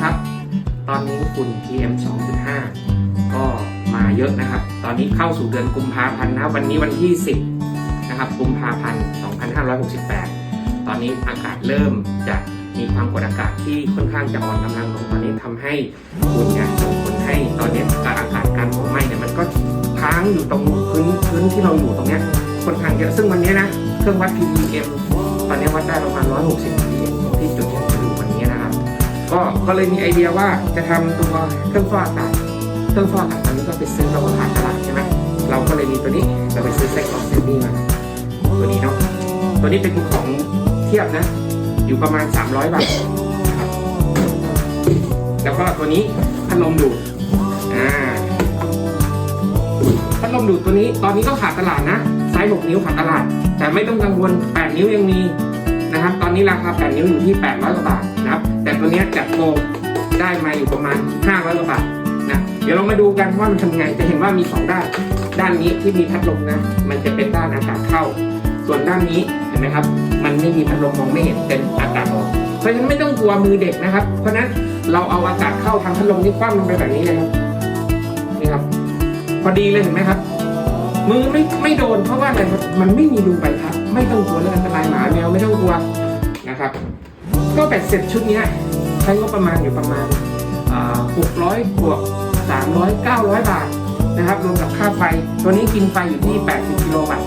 ครับ ตอนนี้ฝุ่น PM 2.5 ก็มาเยอะนะครับ ตอนนี้เข้าสู่เดือนกุมภาพันธ์นะวันนี้วันที่ 10 นะครับ กุมภาพันธ์ 2568 ตอนนี้อากาศเริ่มจะมีความกดอากาศที่ค่อนข้างจะอ่อนกำลังลงตอนนี้ทำให้ฝุ่นเนี่ยส่งผลให้ตอนนี้การอากาศการเผาไหม้เนี่ยมันก็ค้างอยู่ตรงพื้นพื้นที่เราอยู่ตรงเนี้ยค่อนข้างเยอะซึ่งวันนี้นะ เครื่องวัด PM ตอนนี้วัดได้ประมาณ 160 ppm ที่จุดที่ ก็ก็เลยมีไอเดียว่าจะทำตัวเครื่องฟอกอากาศเครื่องฟอกอากาศตอนนี้ก็ไปซื้อเราก็ขาดตลาดใช่ไหมเราก็เลยมีตัวนี้เราไปซื้อไส้กรอกเซนนี่มาตัวนี้เนาะตัวนี้เป็นของเทียบนะ อยู่ประมาณ 300 บาทครับแล้วก็ตัวนี้พัดลมดูดอ่าพัดลมดูดตัวนี้ตอนนี้ก็ขาดตลาดนะไซส์6นิ้วขาดตลาด แต่ไม่ต้องกังวล 8 นิ้วยังมีนะครับ ตอนนี้ราคา 8 นิ้วอยู่ที่ 800กว่าบาทนะครับ ตัวนี้จัดโปรได้มาอยู่ประมาณ 500กว่าบาทนะเดี๋ยวเรามาดูกันว่ามันทำไงจะเห็นว่ามีสองด้าน ด้านนี้ที่มีพัดลมนะ มันจะเป็นด้านอากาศเข้า ส่วนด้านนี้เห็นไหมครับ มันไม่มีพัดลมมองไม่เห็นเป็นอากาศออกเพราะฉะนั้นไม่ต้องกลัวมือเด็กนะครับ เพราะฉะนั้นเราเอาอากาศเข้าทางพัดลมนี่คว่ำลงไปแบบนี้เลยครับนี่ครับ พอดีเลยเห็นไหมครับ มือไม่ไม่โดนเพราะว่าอะไรครับมันไม่มีรูใบพัดไม่ต้องกลัวเรื่องอันตรายหมาแมวไม่ต้องกลัวนะครับ ก็แบตเสร็จชุดนี้ใช้งบประมาณอยู่ประมาณหกร้อยบวกสามร้อยเก้าร้อยบาทนะครับรวมกับค่าไฟ ตัวนี้กินไฟอยู่ที่ 80 กิโลวัตต์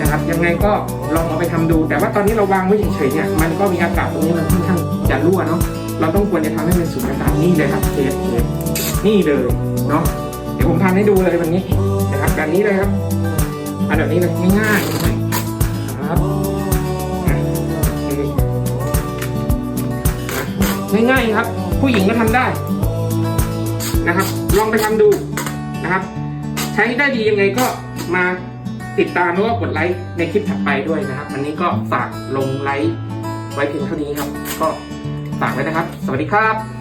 นะครับยังไงก็ลองเอาไปทำดู แต่ว่าตอนนี้เราวางไว้เฉยๆเนี่ยมันก็มีอากาศตรงนี้มันค่อนข้างจะรั่วเนาะเราต้องควรจะทำให้มันสูญอากาศนี่เลยครับเทสเทสนี่เลยเนาะเดี๋ยวผมทำให้ดูเลยวันนี้นะครับแบบนี้เลยครับอันแบบนี้เลยง่ายๆ ง่ายๆครับ ผู้หญิงก็ทำได้นะครับ ลองไปทำดูนะครับ ใช้ได้ดียังไงก็มาติดตามแล้วก็กดไลค์ในคลิปถัดไปด้วยนะครับวันนี้ก็ฝากลงไลค์ไว้เพียงเท่านี้ครับ ก็ฝากไว้นะครับ สวัสดีครับ